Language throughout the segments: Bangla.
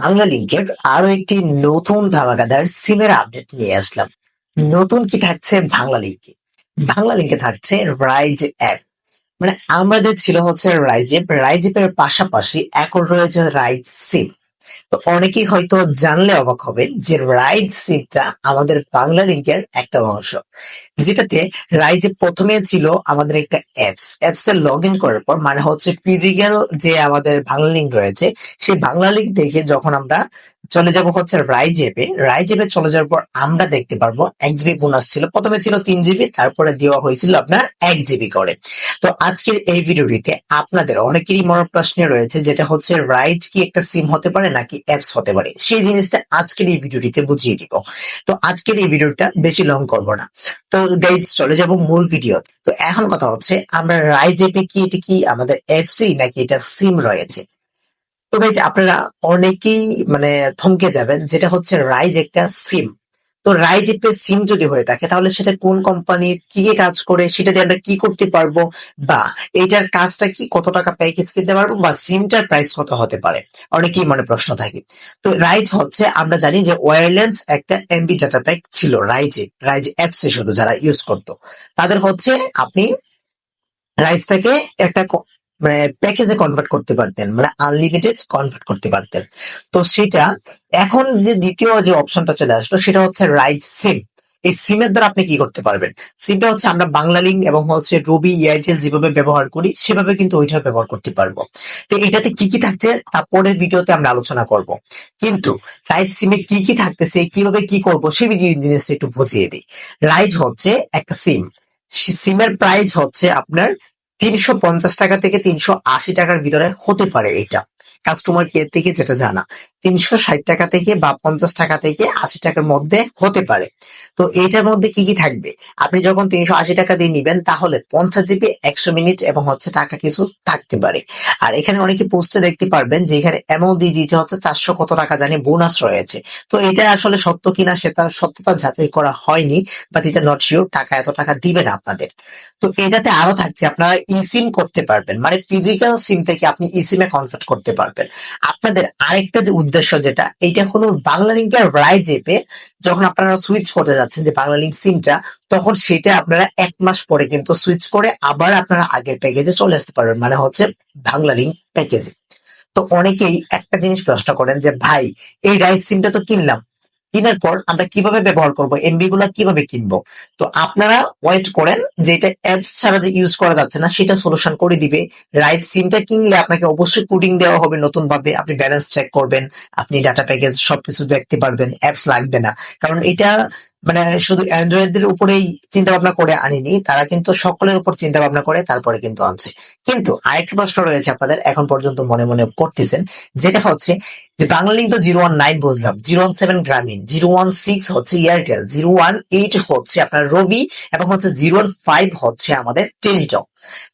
বাংলা লিঙ্কের আরও একটি নতুন ধামাকাদার সিমের আপডেট নিয়ে আসলাম। নতুন কি থাকছে বাংলা লিঙ্কে? বাংলা লিঙ্কে থাকছে রাইজ অ্যাপ। মানে আমাদের ছিল হচ্ছে রাইজেপ অ্যাপ। রাইজ অ্যাপের পাশাপাশি এখন রয়েছে রাইজ সিম। তো অনেকেই হয়তো জানলে অবাক হবেন যে রাইজ সিমটা আমাদের বাংলা লিঙ্কের একটা অংশ, যেটাতে রাইজে প্রথমে ছিল আমাদের একটা অ্যাপস। অ্যাপস এ লগ ইন করার পর মানে হচ্ছে ফিজিক্যাল যে আমাদের বাংলা লিঙ্ক রয়েছে, সেই বাংলা লিঙ্ক দেখে যখন আমরা চলে যাব হচ্ছে রাইজ অ্যাপে রাইজ অ্যাপে চলে যাওয়ার পর আমরা দেখতে পারব এক জিবি বোনাস ছিল। প্রথমে ছিল তিন জিবি তারপরে দেওয়া হয়েছিল আপনার এক জিবি করে। তো আজকের এই ভিডিওটিতে আপনাদের অনেকেরই মনে প্রশ্ন রয়েছে, যেটা হচ্ছে রাইজ কি একটা সিম হতে পারে নাকি অ্যাপস হতে পারে। সেই জিনিসটা আজকের এই ভিডিওটিতে বুঝিয়ে দিব। তো আজকের এই ভিডিওটা বেশি লং করব না। তো গাইজ চলে যাব মূল ভিডিও তো। এখন কথা হচ্ছে, আমরা রাইজ অ্যাপে কি, এটা কি আমাদের অ্যাপসি নাকি এটা সিম রয়েছে? তো গাইজ আপনারা অনেকেই মানে থমকে যাবেন, যেটা হচ্ছে রাইজ একটা সিম তো রাইজ অ্যাপের সিম যদি হয়ে থাকে, তাহলে সেটা কোন কোম্পানির কি কি কাজ করে, সেটা দিয়ে আমরা কি করতে পারব, বা এইটার কাজটা কি, কত টাকা প্যাকেজ কিনতে পারব, বা সিমটার প্রাইস কত হতে পারে? অনেকেই মনে প্রশ্ন থাকে। তো রাইজ হচ্ছে, আমরা জানি যে ওয়্যারলেস একটা এমবি ডাটা প্যাক ছিল রাইজে রাইজ অ্যাপসে শুধু যারা ইউজ করতো। তাদের হচ্ছে আপনি রাইজটাকে একটা মানে প্যাকেজে কনভার্ট করতে পারতেন মানে আনলিমিটেড কনভার্ট করতে পারতেন। তো সেটা এখন যে দ্বিতীয় যে অপশনটা চলে আসলো, সেটা হচ্ছে রাইজ সিম এই সিমের দ্বারা আপনি কি করতে পারবেন? সিমটা হচ্ছে আমরা বাংলা লিঙ্ক এবং হচ্ছে রবি এয়ারটেল যেভাবে ব্যবহার করি, সেভাবে কিন্তু ওইটা ব্যবহার করতে পারব। তো এটাতে কি কি থাকছে তা পরের ভিডিওতে আমরা আলোচনা করব। কিন্তু রাইজ সিমে কি কি থাকতেছে, কীভাবে কি করব ভিডিও জিনিসটা একটু বুঝিয়ে দিই। রাইজ হচ্ছে একটা সিম সিমের প্রাইস হচ্ছে আপনার তিনশো পঞ্চাশ টাকা থেকে তিনশো আশি টাকার ভিতরে হতে পারে এটা। কাস্টমার কেয়ার থেকে যেটা জানা, তিনশো ষাট টাকা থেকে বা পঞ্চাশ টাকা থেকে আশি টাকার মধ্যে হতে পারে। তো এটার মধ্যে কি কি থাকবে? আপনি যখন তিনশো আশি টাকা দিয়ে নিবেন, তাহলে পঞ্চাশ জিবি, একশো মিনিট এবং হচ্ছে টাকা কিছু থাকতে পারে। আর এখানে অনেকে পোস্টে দেখতে পারবেন যে এখানে অ্যামাউন্ট দিয়ে দিতে হচ্ছে চারশো কত টাকা জানি বোনাস রয়েছে। তো এটা আসলে সত্য কিনা সেটা সত্যতা যাচাই করা হয়নি বাট এটা নট শিওর টাকা এত টাকা দিবে না আপনাদের। তো এটাতে আরও থাকছে, আপনারা ইসিম করতে পারবেন। মানে ফিজিক্যাল সিম থেকে আপনি ইসিমে কনভার্ট করতে পারবেন। আপনাদের আরেকটা যে উদ্দেশ্য যেটা এটা হলো বাংলা লিঙ্কের রাইজ এপে যখন আপনারা সুইচ করতে যাচ্ছেন যে বাংলা লিঙ্ক সিমটা তখন সেটা আপনারা এক মাস পরে কিন্তু সুইচ করে আবার আপনারা আগের প্যাকেজে চলে আসতে পারবেন। মানে হচ্ছে বাংলা লিঙ্ক প্যাকেজে তো অনেকেই একটা জিনিস প্রশ্ন করেন যে, ভাই, এই রাইজ সিমটা তো কিনলাম। কেনার পর আমরা কীভাবে ব্যবহার করব এমবি গুলা কীভাবে কিনবো? তো আপনারা ওয়েট করেন যে এটা অ্যাপস ছাড়া যে ইউজ করা যাচ্ছে না, সেটা সলিউশন করে দিবে। রাইট সিমটা কিনলে আপনাকে অবশ্যই কোডিং দেওয়া হবে নতুন ভাবে আপনি ব্যালেন্স চেক করবেন, আপনি ডাটা প্যাকেজ সবকিছু দেখতে পারবেন অ্যাপস লাগবে না। কারণ এটা মানে শুধু অ্যান্ড্রয়েডদের উপরেই চিন্তা ভাবনা করে আনিনি, তারা কিন্তু সকলের উপর চিন্তা ভাবনা করে, তারপরে কিন্তু আনছে। কিন্তু আরেকটা প্রশ্ন রয়েছে আপনাদের, এখন পর্যন্ত মনে মনে করতেছেন, যেটা হচ্ছে যে বাংলা লিঙ্ক তো জিরো ওয়ান নাইন বুঝলাম, zero one seven Grameen, zero one six হচ্ছে এয়ারটেল, জিরো ওয়ান এইট হচ্ছে আপনার রবি, এবং হচ্ছে জিরো ওয়ান ফাইভ হচ্ছে আমাদের টেলিটক।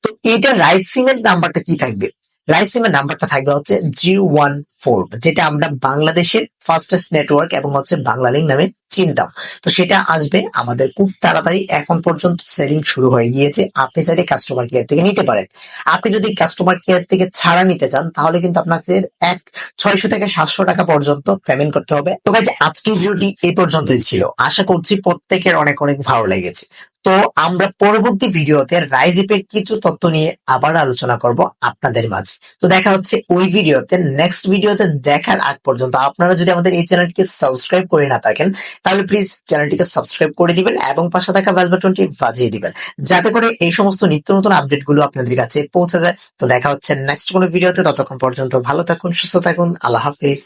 তো এটা রাইট সিমের নাম্বারটা কি থাকবে? রাইট সিমের নাম্বারটা থাকবে হচ্ছে জিরো ওয়ান ফোর, যেটা আমরা বাংলাদেশের ফাস্টেস্ট নেটওয়ার্ক এবং হচ্ছে বাংলা লিঙ্ক নামে চিনতাম তো সেটা আসবে আমাদের খুব তাড়াতাড়ি এখন পর্যন্ত সেলিং শুরু হয়ে গিয়েছে। আপনি চাইলে কাস্টমার কেয়ার থেকে নিতে পারেন। আপনি যদি কাস্টমার কেয়ার থেকে ছাড়া নিতে চান, তাহলে কিন্তু আপনাদের এক ছয়শো থেকে সাতশো টাকা পর্যন্ত পেমেন্ট করতে হবে। তো আজকের ভিডিওটি এই পর্যন্তই ছিল। আশা করছি প্রত্যেকের অনেক অনেক ভালো লেগেছে। তো আমরা পরবর্তী ভিডিওতে রাইজিপের কিছু তথ্য নিয়ে আবার আলোচনা করব আপনাদের মাঝে। তো দেখা হচ্ছে ওই ভিডিওতে। নেক্সট ভিডিওতে দেখার আগ পর্যন্ত আপনারা যদি আমাদের এই চ্যানেলটিকে সাবস্ক্রাইব করে না থাকেন তাহলে প্লিজ চ্যানেলটিকে সাবস্ক্রাইব করে দিবেন এবং পাশে থাকা বেল বাটনটি বাজিয়ে দিবেন। যাতে করে এই সমস্ত নিত্য নতুন আপডেটগুলো আপনাদের কাছে পৌঁছে যায়। তো দেখা হচ্ছে নেক্সট কোনো ভিডিওতে ততক্ষণ পর্যন্ত ভালো থাকুন, সুস্থ থাকুন। আল্লাহ হাফিজ।